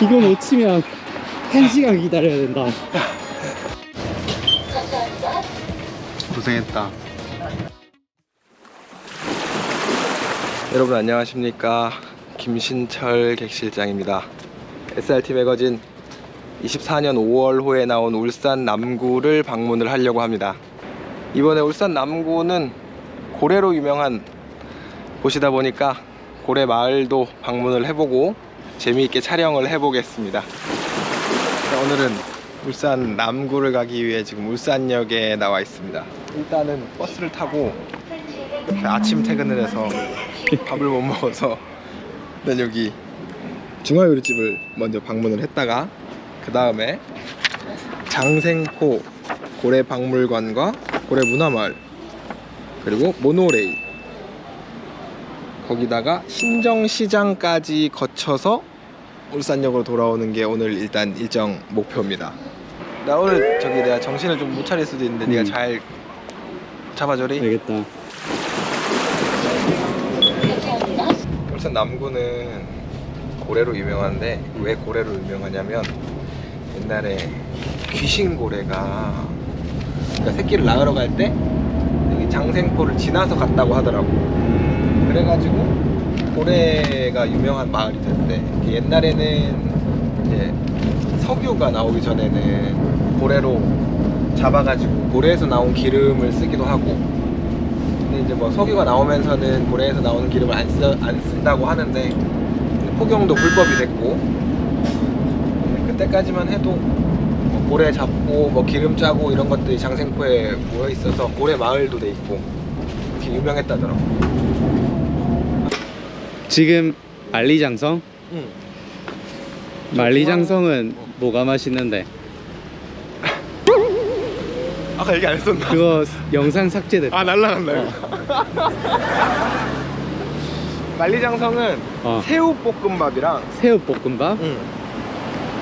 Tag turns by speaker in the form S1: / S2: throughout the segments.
S1: 이거 놓치면 1시간 기다려야 된다.
S2: 고생했다. 여러분 안녕하십니까 김신철 객실장입니다. SRT 매거진 24년 5월호에 나온 울산 남구를 방문을 하려고 합니다. 이번에 울산 남구는 고래로 유명한 곳이다 보니까 고래 마을도 방문을 해보고 재미있게 촬영을 해보겠습니다. 자, 오늘은 울산 남구를 가기 위해 지금 울산역에 나와 있습니다. 일단은 버스를 타고 아침 퇴근을 해서 밥을 못 먹어서 일단 여기 중화요리집을 먼저 방문을 했다가 그 다음에 장생포 고래박물관과 고래문화마을 그리고 모노레일 거기다가 신정시장까지 거쳐서 울산역으로 돌아오는 게 오늘 일단 일정 목표입니다. 나 오늘 저기 내가 정신을 좀 못 차릴 수도 있는데
S1: 음.
S2: 네가 잘 잡아줘리.
S1: 알겠다.
S2: 울산 남구는 고래로 유명한데 왜 고래로 유명하냐면 옛날에 귀신 고래가 그러니까 새끼를 낳으러 갈 때 여기 장생포를 지나서 갔다고 하더라고. 그래가지고 고래가 유명한 마을이 됐대. 그 옛날에는 이제 석유가 나오기 전에는 고래로 잡아가지고 고래에서 나온 기름을 쓰기도 하고 근데 이제 뭐 석유가 나오면서는 고래에서 나오는 기름을 안, 쓰, 안 쓴다고 하는데 포경도 불법이 됐고 네, 그때까지만 해도 뭐 고래 잡고 뭐 기름 짜고 이런 것들이 장생포에 모여 있어서 고래 마을도 돼 있고 이렇게 유명했다더라고.
S1: 지금 만리장성?
S2: 응.
S1: 만리장성은 뭐가 맛있는데?
S2: 아까 얘기 안 했었나?
S1: 그거 영상 삭제됐다.
S2: 아 이거. 만리장성은
S1: 어.
S2: 새우볶음밥이랑
S1: 새우볶음밥,
S2: 응.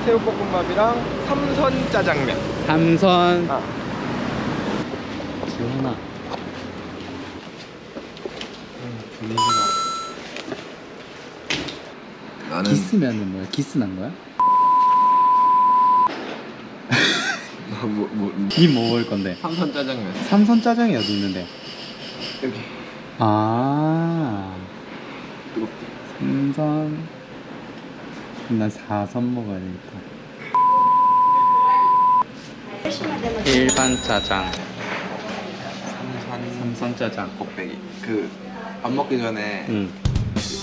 S2: 새우볶음밥이랑 삼선 짜장면.
S1: 삼선,
S2: 아. 분위기가. 나는
S1: 기스면은 뭐야? 기스 난 거야?
S2: 뭐, 뭐,
S1: 니뭐 먹을 건데?
S2: 삼선 짜장면.
S1: 삼선 짜장이 어디 있는데?
S2: 여기
S1: 아,
S2: 뜨겁게.
S1: 삼선. 난 사선 먹어야 되겠다. 일반 짜장,
S2: 삼선
S1: 삼선 짜장.
S2: 곱빼기. 그 밥 먹기 전에
S1: 응,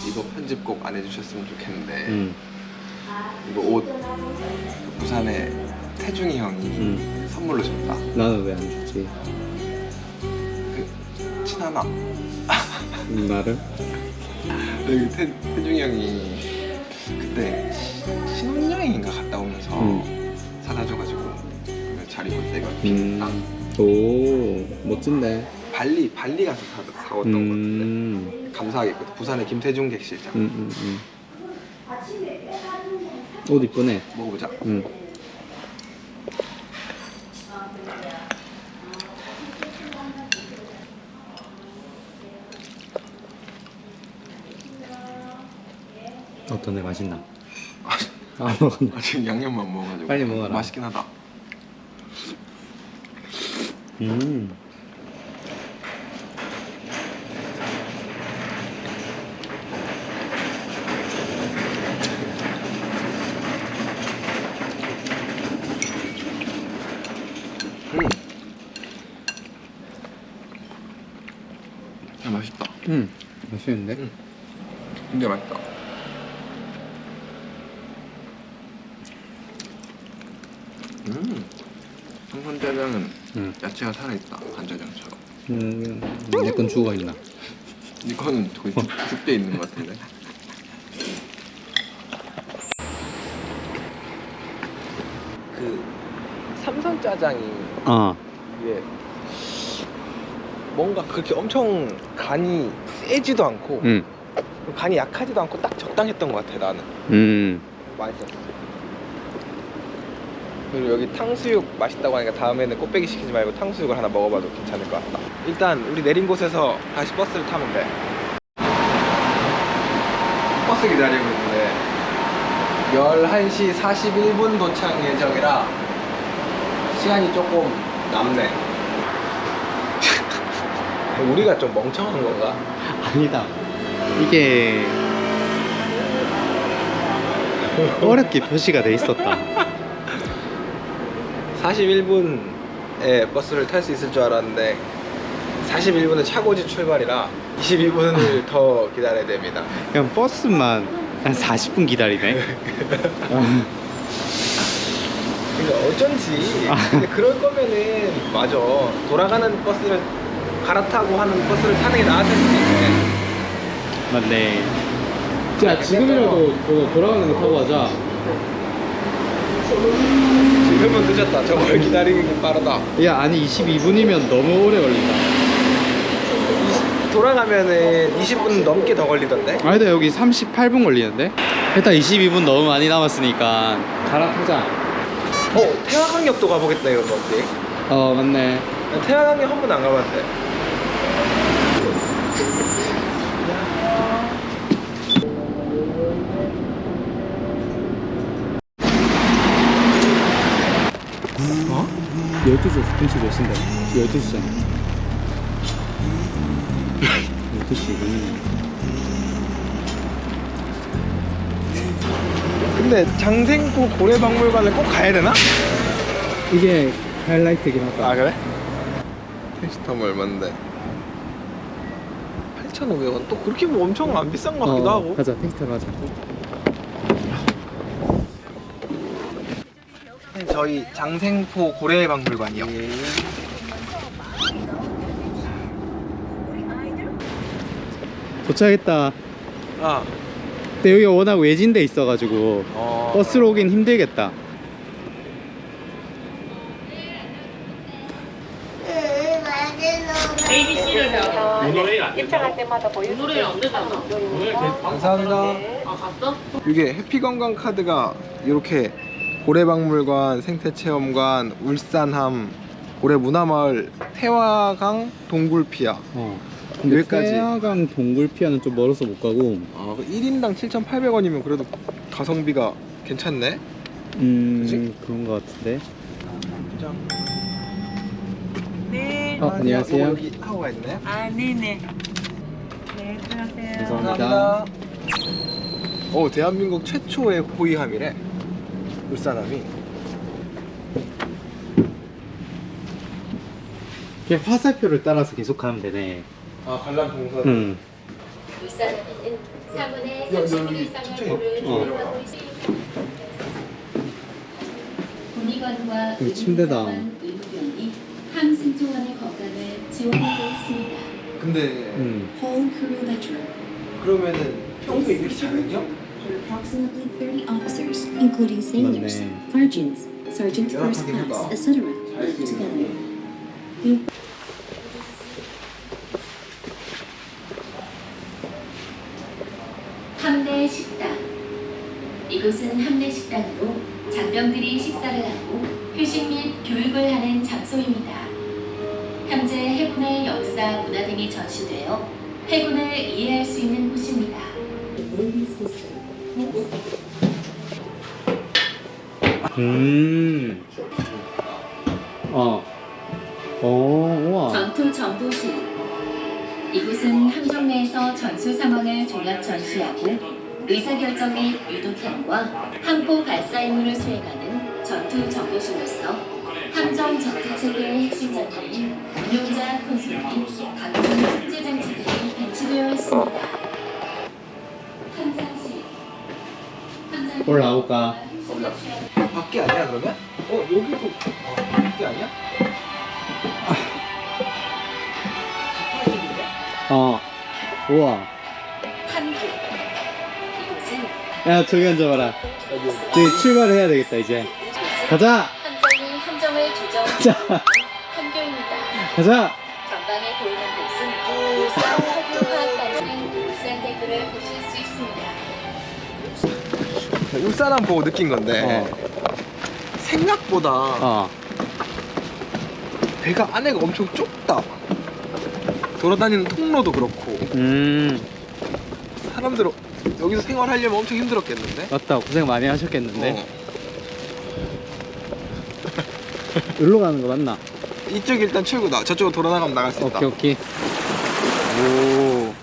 S2: 이거 편집 꼭 안 해주셨으면 좋겠는데
S1: 응,
S2: 이거 옷그 부산에 태중이 형이
S1: 응.
S2: 선물로 줬다.
S1: 나는 왜 안 주지?
S2: 그 친하나?
S1: 음, 나를?
S2: 여기 태, 태중이 형이 그때 신혼여행인가 갔다 오면서
S1: 응.
S2: 사다 줘가지고 그잘 입을 때 이거
S1: 음.
S2: 딱
S1: 오, 멋진데.
S2: 발리 발리 가서 사, 사왔던
S1: 음,
S2: 감사하게 그 부산의 김태중 객실장
S1: 음, 음, 음. 옷 이쁘네.
S2: 먹어보자.
S1: 응. 어떤 애 맛있나? 아 먹었나?
S2: 아, 지금 양념만 먹어가지고
S1: 빨리 먹어라.
S2: 맛있긴 하다.
S1: 음.
S2: 음. 야, 맛있다.
S1: 음. 맛있는데?
S2: 음. 근데 맛있다. 음. 생선짜장은
S1: 응.
S2: 야채가 살아있다. 간짜장처럼.
S1: 음. 내건 죽어 있나?
S2: 이거는 거의 죽, 죽돼 있는 것 같은데. 그 삼선 짜장이
S1: 어.
S2: 이게 뭔가 그렇게 엄청 간이 세지도 않고
S1: 음.
S2: 간이 약하지도 않고 딱 적당했던 것 같아 나는
S1: 음.
S2: 맛있었어 그리고 여기 탕수육 맛있다고 하니까 다음에는 꽃배기 시키지 말고 탕수육을 하나 먹어봐도 괜찮을 것 같다 일단 우리 내린 곳에서 다시 버스를 타면 돼 버스 기다리고 있는데 11시 41분 도착 예정이라 시간이 조금 남네. 우리가 좀 멍청한 건가?
S1: 아니다. 이게 어렵게 표시가 돼 있었다.
S2: 41분에 버스를 탈 수 있을 줄 알았는데 41분은 차고지 출발이라 22분을 더 기다려야 됩니다.
S1: 그냥 버스만 한 40분 기다리네. 어,
S2: 그러니까 어쩐지 근데 그럴 거면은 맞아 돌아가는 버스를 갈아타고 하는 버스를 타는 게 나았을 수도 있네.
S1: 맞네. 자, 지금이라도 돌아가는 거 타고 가자.
S2: 지금은 늦었다. 저걸 기다리는 게 빠르다.
S1: 야, 아니 22분이면 너무 오래 걸린다.
S2: 돌아가면은 20분 넘게 더 걸리던데?
S1: 아니다, 여기 38분 걸리는데? 일단 22분 너무 많이 남았으니까 갈아타자.
S2: 어, 태화강역도 가보겠다 이거 어때?
S1: 어, 맞네.
S2: 나 태화강역 한 번도 안 가봤는데. 어?
S1: 12시 10분씩 몇 시인데? 12시잖아. 12시 2분이네.
S2: 근데 장생포 고래박물관을 꼭 가야 되나?
S1: 이게 하이라이트긴 하다.
S2: 아 그래? 택시 타면 얼만데? 8,500원? 또 그렇게 뭐 엄청 안 비싼 것 같기도 하고
S1: 가자, 택시 타러 가자.
S2: 저희 장생포 고래박물관이요
S1: 도착했다.
S2: 아
S1: 근데 여기가 워낙 외진데 있어가지고
S2: 어...
S1: 버스로 오긴 힘들겠다.
S3: ABC를 배워.
S4: 입장할 때마다 보여주세요.
S3: 노래를 안 되잖아.
S2: 감사합니다
S3: 아, 갔어?
S2: 이게 해피건강 카드가 이렇게 고래박물관, 생태체험관, 울산함, 고래문화마을, 태화강, 동굴피아
S1: 어. 근데
S2: 여기까지.
S1: 태화강 동굴피아는 좀 멀어서 못 가고,
S2: 아, 1인당 7,800원이면 그래도 가성비가 괜찮네
S1: 음,
S2: 그치?
S1: 그런 것 같은데.
S2: 짠.
S4: 네.
S1: 어, 안녕하세요.
S2: 여기 하우가 있네
S4: 아, 네네. 네, 들어가세요.
S1: 감사합니다.
S2: 어, 대한민국 최초의 호위함이래. 울산함이.
S1: 그냥 화살표를 따라서 계속 가면 되네.
S2: 아, 관람 동선.
S1: 응.
S5: 울산은 3분의
S2: 야, 너
S5: 30mm
S2: 여기
S5: 이상의
S2: 천천히
S5: 물을
S1: 어.
S5: 보유하고 있습니다. 군의관과
S1: 여기 침대다.
S5: 의무병이 함승조원의 건강을 지원하고 있습니다.
S2: 근데
S5: crew veteran.
S2: 그러면은 평소에 이렇게 잘했냐?
S5: Approximately 30 officers, including sailors, sergeants, sergeant first class, etc.
S2: 있는
S5: together. 함내 식당. 이곳은 함내 식당으로 장병들이 식사를 하고 휴식 및 교육을 하는 장소입니다. 현재 해군의 역사, 문화 등이 전시되어 해군을 이해할 수 있는.
S1: 음. 어. 오, 우와.
S5: 전투 정보실. 이곳은 함정 내에서 전수 상황을 종합 전시하고 의사결정 및 유도탄과 항포 발사 임무를 수행하는 전투 정보실로서 함정 전투 체계의 핵심 장비인 운용자 콘솔 및 각종 통제 장치들이 배치되어 있습니다.
S1: 올라올까?
S2: 아, 밖에 아니야 그러면? 어 여기도 아, 밖에 아니야?
S1: 어. 우와.
S5: 한국. 이곳은
S1: 야, 저기 앉아봐라.
S2: 여기 여기.
S1: 이제 출발해야 되겠다, 이제. 가자!
S5: 함정이 함정을 조정하는
S1: 자,
S5: 한교입니다.
S1: 가자!
S2: 울산함 보고 느낀 건데
S1: 어.
S2: 생각보다
S1: 어.
S2: 배가 안에가 엄청 좁다. 돌아다니는 통로도 그렇고
S1: 음.
S2: 사람들 여기서 생활하려면 엄청 힘들었겠는데?
S1: 맞다 고생 많이 하셨겠는데
S2: 어.
S1: 여기로 가는 거 맞나?
S2: 이쪽 일단 출구 나 저쪽으로 돌아 나가면 나갈 수 있다.
S1: 오케이 오케이 오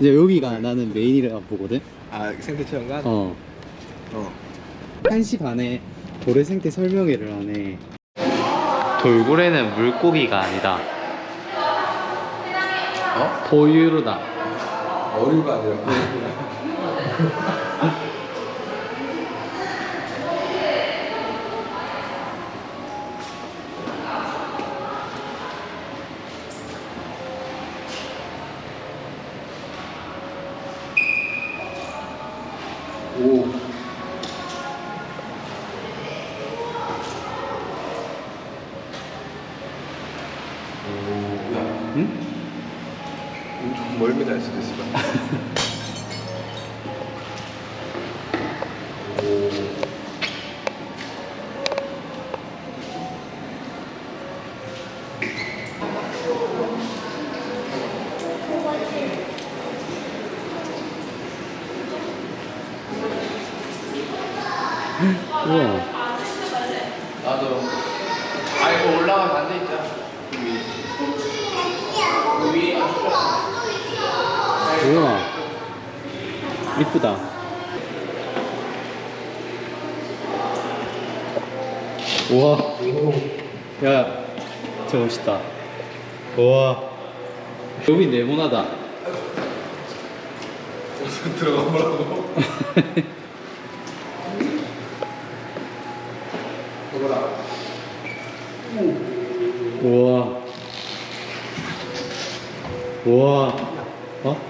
S1: 이제 여기가 나는 메인이라 보거든
S2: 아 생태 체험관?
S1: 어
S2: 어.
S1: 1시 반에 고래 생태 설명회를 하네 돌고래는 물고기가 아니다
S2: 어?
S1: 포유류다
S2: 어류가 아니라 고래구나.
S1: 우와 여기 네모나다
S2: 들어가 보라고. 먹어라.
S1: 우와 우와 어?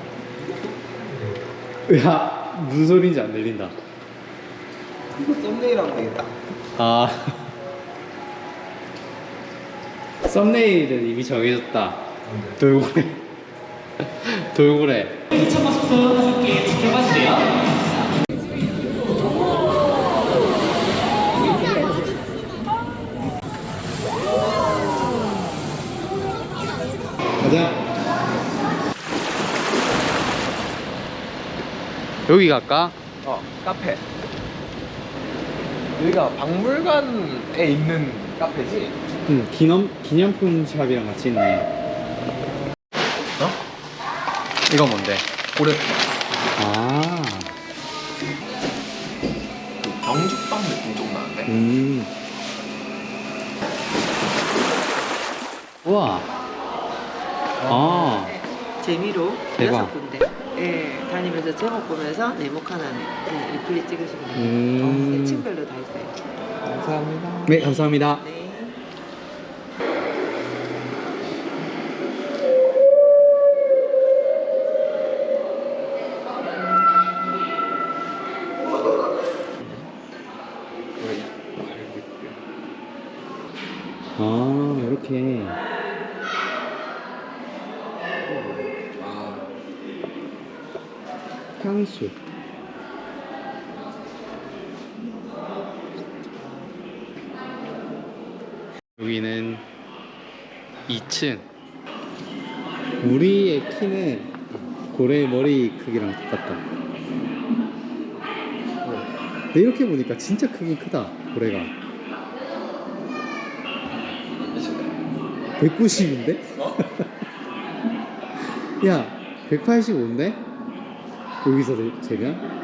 S1: 야 무슨 소리인지 안 들린다
S2: 이거 썸네일 하면 되겠다.
S1: 아 썸네일은 이미 정해졌다 돌고래 돌고래 가자 여기 갈까?
S2: 어, 카페. 여기가 박물관에 있는 카페지?
S1: 응 기념, 기념품 샵이랑 같이 있네
S2: 어?
S1: 이건 뭔데?
S2: 고래파. 아그 경죽빵 느낌 좀 나는데?
S1: 음. 우와. 아.
S6: 재미로
S1: 대박.
S6: 여섯 군데 예, 다니면서 제목 보면서 네모 하나 네, 리플릿 찍으시면 됩니다.
S1: 음.
S6: 어, 네, 층별로 다 있어요.
S2: 감사합니다.
S1: 네, 감사합니다.
S6: 네.
S1: 아, 이렇게.
S2: 아,
S1: 향수. 여기는 2층. 우리의 키는 고래 머리 크기랑 똑같다. 이렇게 보니까 진짜 크긴 크다, 고래가. 190인데?
S2: 어?
S1: 야, 185인데? 여기서 재면?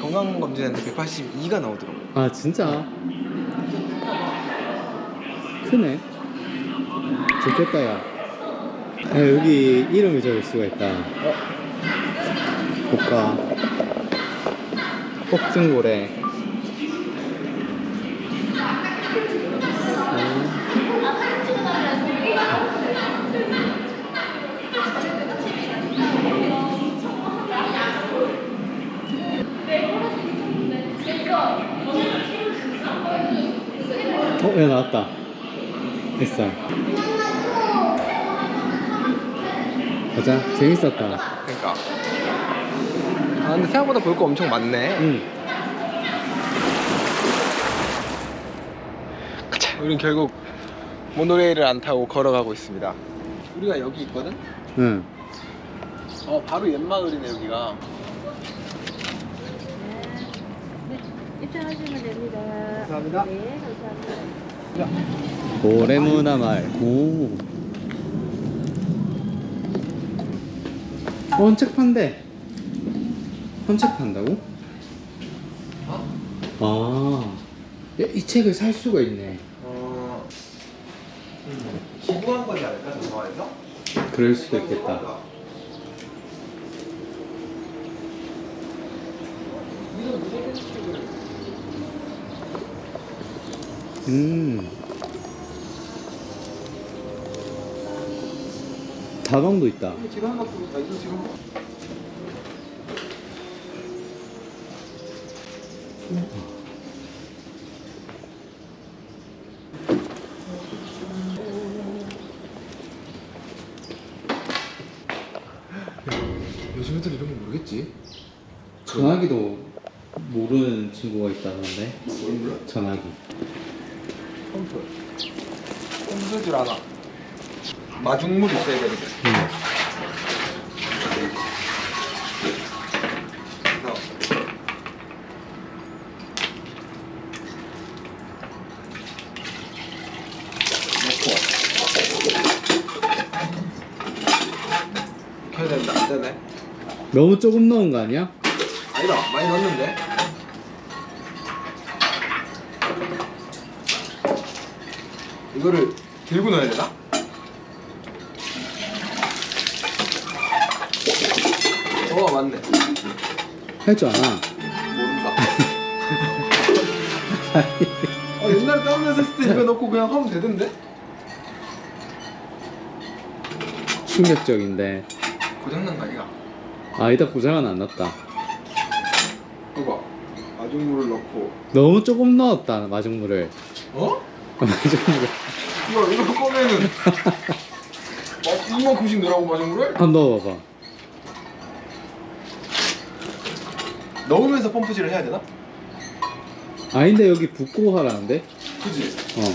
S2: 건강 검진했는데 182가 나오더라고.
S1: 아, 진짜? 크네. 좋겠다, 야. 아, 여기 이름을 적을 수가 있다. 어? 볼까? 폭등고래. 어, 야, 나왔다. 햇살. 가자. 재밌었다.
S2: 그러니까. 아, 근데 생각보다 볼 거 엄청 많네.
S1: 응.
S2: 가자. 우린 결국 모노레일을 안 타고 걸어가고 있습니다. 우리가 여기 있거든?
S1: 응.
S2: 어 바로 옛 마을이네 여기가.
S4: 입장하시면 됩니다.
S2: 감사합니다.
S4: 네, 감사합니다.
S1: 고래문화마을. 오. 어, 책 판대. 헌책 판다고? 아. 야, 이 책을 살 수가 있네.
S2: 어. 음, 기부한 거지 않을까 저 마을에서?
S1: 그럴 수도 있겠다.
S2: 이런 무슨 책을?
S1: 음. 다방도 있다.
S2: 이거 지금 한 바퀴 있다. 이거 지금. 요즘 애들 이런 거 모르겠지?
S1: 전화기도 모르는 친구가 있다던데.
S2: 뭘 몰라?
S1: 전화기.
S2: 펌프. 펌프 줄 알아. 마중물 있어야 되는데.
S1: 응.
S2: 그래서 넣고 켜야 된다. 안 되네.
S1: 너무 조금 넣은 거 아니야?
S2: 아니다. 많이 넣었는데. 이거를 들고 넣어야 되나? 어 맞네.
S1: 할 줄 알아.
S2: 모른다. 아, 옛날에 데서 했을 때 이거 넣고 그냥 하면 되던데?
S1: 충격적인데.
S2: 고장난 거 아니야?
S1: 아니다 고장은 안 났다.
S2: 봐봐. 마중물을 넣고.
S1: 너무 조금 넣었다 마중물을.
S2: 어?
S1: 마중물을
S2: 이거 이거 꺼내는. 어, 이만큼씩 넣으라고 마중물을?
S1: 한번 넣어봐봐.
S2: 넣으면서 펌프질을 해야 되나?
S1: 아닌데 여기 붓고 하라는데?
S2: 그지?
S1: 어.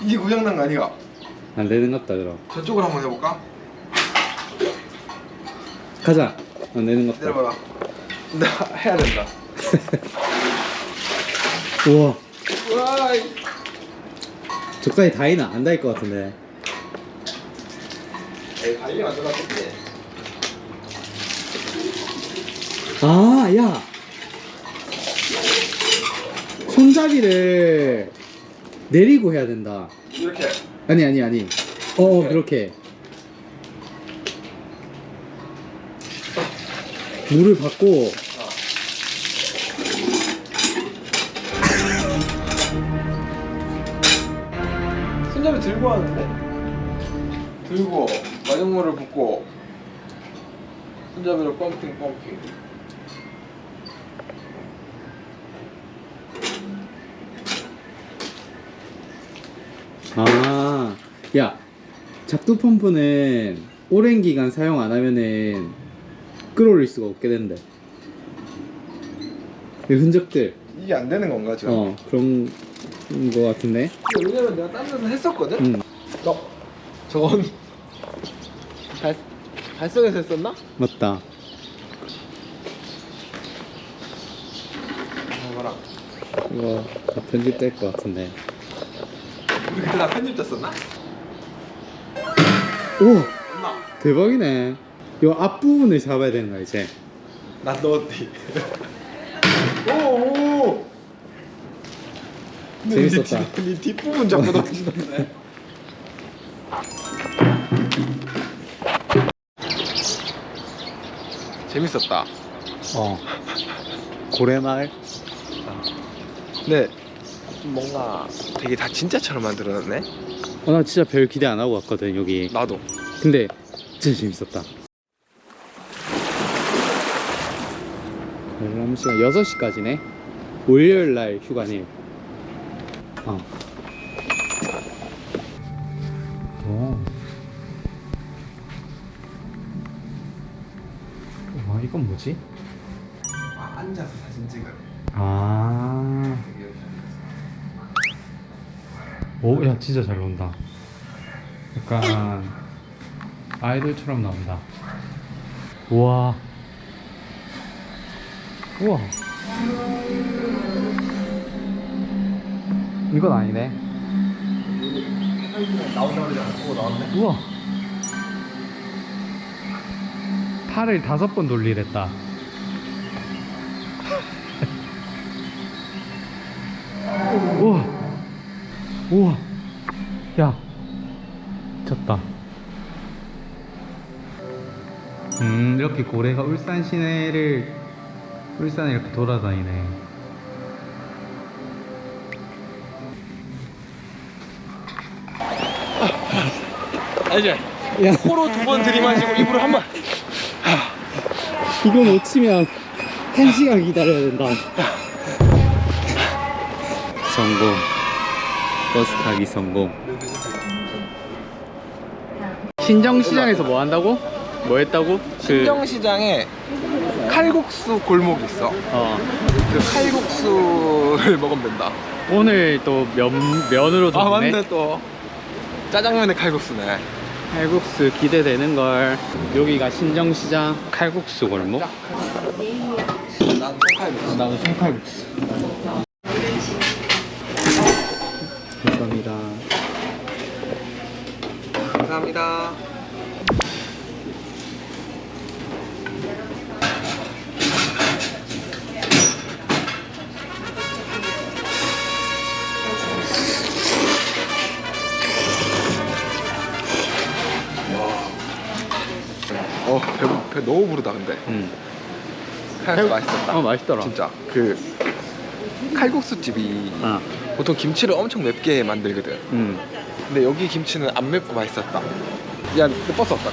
S2: 이게 고장난 거 아니야?
S1: 안 되는 것 같다 그럼.
S2: 저쪽으로 한번 해볼까?
S1: 가자. 안 되는 것 같다.
S2: 내려봐라. 나 해야 된다.
S1: 우와.
S2: 우와.
S1: 저까지 다이는 안 닿을 것 같은데.
S2: 에이, 관리 안 들어갔겠지?
S1: 아, 야. 손잡이를 내리고 해야 된다.
S2: 이렇게.
S1: 아니, 아니, 아니. 어, 어 그렇게. 물을 받고
S2: 손잡이 들고 하는데? 들고 마중물을 붓고 손잡이로 펌핑 펌핑
S1: 아, 야, 잡두 펌프는 오랜 기간 사용 안 하면은 끌어올릴 수가 없게 된대. 이 흔적들,
S2: 이게 안 되는 건가 지금?
S1: 어, 그런 거 같은데?
S2: 왜냐면 내가 딴 데서 했었거든?
S1: 응,
S2: 어? 저건 달, 달성에서 했었나?
S1: 맞다.
S2: 아, 봐라
S1: 이거 다 편집될 것 같은데.
S2: 우리 그때 다 편집됐었나?
S1: 오!
S2: 엄마
S1: 대박이네. 이 앞부분을 잡아야 되는 거야, 이제.
S2: 난 넣었디 오오
S1: 재밌었다.
S2: 니 뒷부분 잡고 넣어주던데 재밌었다
S1: 어. 고래마을?
S2: 네 뭔가 되게 다 진짜처럼 만들어놨네
S1: 어, 나 진짜 별 기대 안 하고 왔거든, 여기.
S2: 나도
S1: 근데 진짜 재밌었다. 관람 시간 6시까지네. 월요일 날 휴가네요. 어. 오. 와, 이건 뭐지?
S2: 아 앉아서 사진 찍은
S1: 아. 오, 야, 진짜 잘 나온다. 약간 아이돌처럼 나온다. 우와. 우와. 이건 아니네. 우와. 팔을 다섯 번 돌리랬다. 우와. 우와. 야. 미쳤다. 음, 이렇게 고래가 울산 시내를, 울산에 이렇게 돌아다니네.
S2: 알지?
S1: 야.
S2: 코로 두 번 들이마시고 입으로 한 번.
S1: 이거 놓치면 한 시간 기다려야 된다. 성공. 버스 타기 성공. 신정시장에서 뭐 한다고? 뭐 했다고? 그,
S2: 신정시장에 칼국수 골목이 있어.
S1: 어.
S2: 그 칼국수를 먹으면 된다.
S1: 오늘 또 면, 면으로
S2: 아. 맞네 또. 짜장면에 칼국수네.
S1: 칼국수 기대되는 걸. 여기가 신정시장 칼국수 골목.
S2: 칼국수.
S1: 나도 송칼국수. 감사합니다.
S2: 감사합니다. 너무 부르다 근데.
S1: 응.
S2: 칼국수 맛있었다.
S1: 어 맛있더라.
S2: 진짜 그 칼국수 집이
S1: 아,
S2: 보통 김치를 엄청 맵게 만들거든.
S1: 응.
S2: 근데 여기 김치는 안 맵고 맛있었다. 야, 너 버스 없다.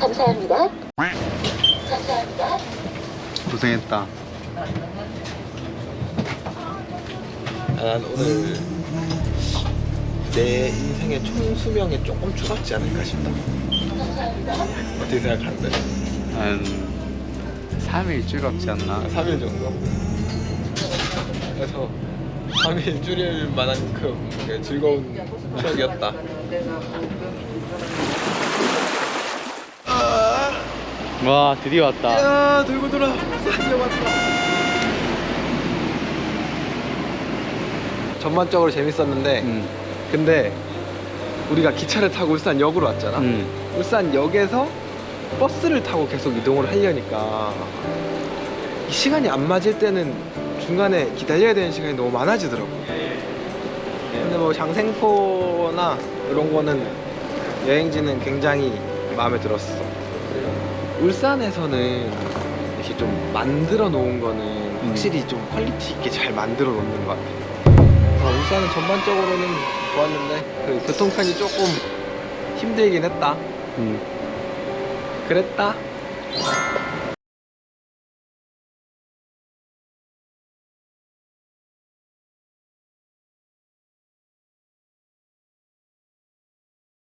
S5: 감사합니다.
S1: 고생했다.
S2: 아, 난 오늘 내 인생의 총 수명에 조금 줄었지 않을까 싶다. 어떻게 생각하는데?
S1: 한 3일 즐겁지 않나?
S2: 3일 정도. 그래서 3일 줄일 만큼 즐거운 추억이었다.
S1: 와 드디어 왔다.
S2: 야, 들고 돌아. 드디어 왔다. 전반적으로 재밌었는데
S1: 응.
S2: 근데 우리가 기차를 타고 울산 역으로 왔잖아.
S1: 응.
S2: 울산 역에서 버스를 타고 계속 이동을 하려니까 이 시간이 안 맞을 때는 중간에 기다려야 되는 시간이 너무 많아지더라고. 근데 뭐 장생포나 이런 거는 여행지는 굉장히 마음에 들었어. 울산에서는 이렇게 좀 만들어 놓은 거는 확실히 좀 퀄리티 있게 잘 만들어 놓는 것 같아. 어, 울산은 전반적으로는 좋았는데 그 교통편이 조금 힘들긴 했다.
S1: 응.
S2: 그랬다.